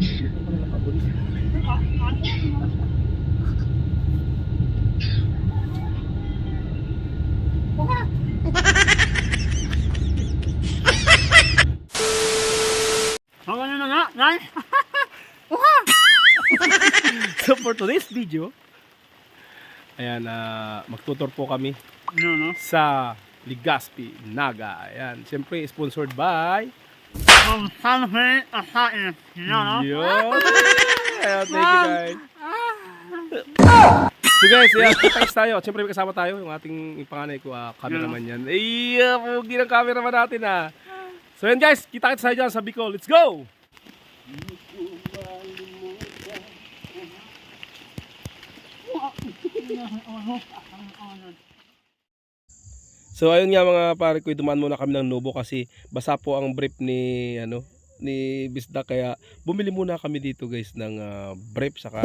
So for today's video, ayan, uh, magtutor po kami No, no. sa Ligaspi, Naga. Ayan, siyempre sponsored by From Sanhe Asain. No, no. Yun. Ayan, thank you guys. So guys, ayan, thanks tayo. Siyempre may kasama tayo, yung ating panganay ko, ah, cameraman yan. Ay, uh, pugi ng cameraman natin ah. So ayan guys, kita-kita tayo dyan sa Bicol. Let's go! So ayun nga mga pare ko, dumaan muna kami ng Nubo kasi basa po ang brief ni ano ni Bisda kaya bumili muna kami dito guys ng ah, brief saka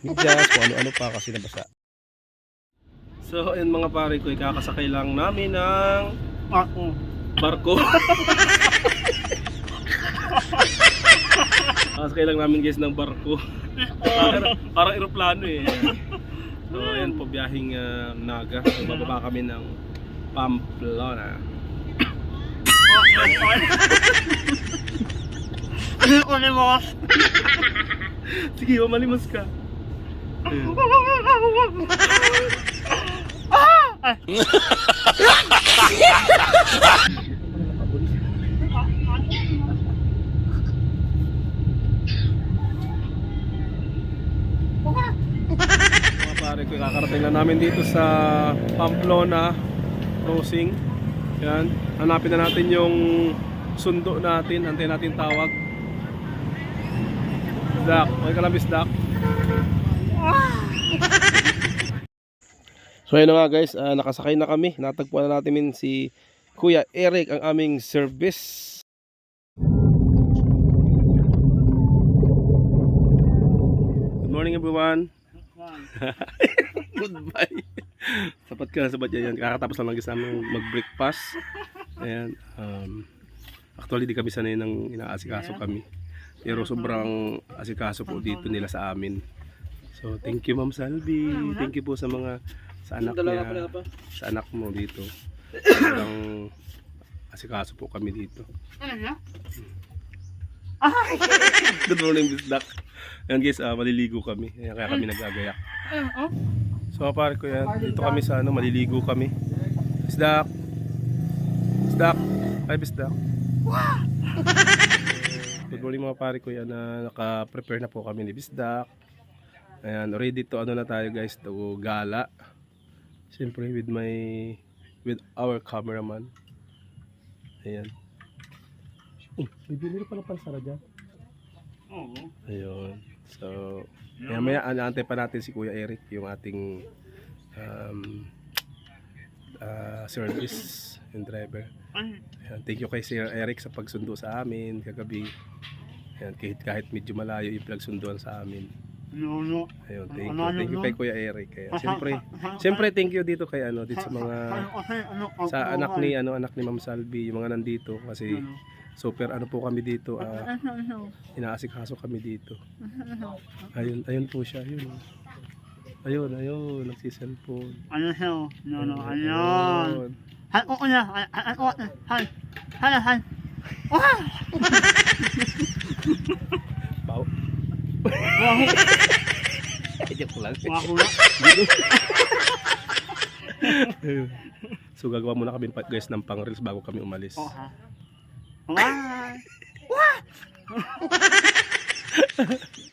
medyas kung ano-ano pa kasi nabasa. So ayun mga pare ko, ikakasakay lang namin ng Ako. barko. Kakasakay lang namin guys ng barko. parang, parang eroplano eh. So ayan po biyahing ah, Naga. So bababa kami ng Pamplona. Ulimos. Sige, malimos ka. Ayun. Mga pare ko, kakarating na namin dito sa Pamplona crossing. Yan, hanapin na natin yung sundo natin, antayin natin tawag. Dak, may kalabis Dak. So ayun nga guys, ah, nakasakay na kami. Natagpuan na natin min si Kuya Eric ang aming service. Good morning everyone. Goodbye. Sapat ka na sabat yan. Kakatapos lang lang namin mag-breakfast. Ayan. Um, actually, di kami sanay ng inaasikaso kami. Pero sobrang asikaso po dito nila sa amin. So, thank you Ma'am Salvi. Thank you po sa mga sa anak niya. Sa anak mo dito. Sobrang asikaso po kami dito. Ano niya? Good morning, Miss Duck. Ayan guys, ah, maliligo kami. Ayan, kaya kami nagagayak. So pare ko yan, dito kami sa ano, maliligo kami. Bisdak. Bisdak. Hi Bisdak. Good morning mga pare ko yan na naka-prepare na po kami ni Bisdak. Ayan, ready to ano na tayo guys, to gala. Siyempre with my with our cameraman. Ayan. Oh, may binili pala pansara dyan. Oo. Ayun. So, maya maya anaantay pa natin si Kuya Eric, yung ating um, ah, service and driver. Ayan, thank you kay Sir Eric sa pagsundo sa amin kagabi. Ayan, kahit, kahit medyo malayo yung pinagsunduan sa amin. No, no. Ayun, thank you. Ano, ano, Thank you no? kay Kuya Eric. Kaya, siyempre, siyempre thank you dito kay ano, dito sa mga ano, sa anak ni ano anak ni Ma'am Salvi, yung mga nandito kasi super ano po kami dito, ah, inaasikaso kami dito. Ayun, ayun po siya, ayun. Ayun, ayun, nagsi-cellphone. Ano siya? No, no. Ayun. Han, oo na. Han, han. Han. Han, han. Wah! Pau. Wahu. Joke lang. Wahu na. So gagawa muna kami guys ng pang reels bago kami umalis. Oo ha. Wah!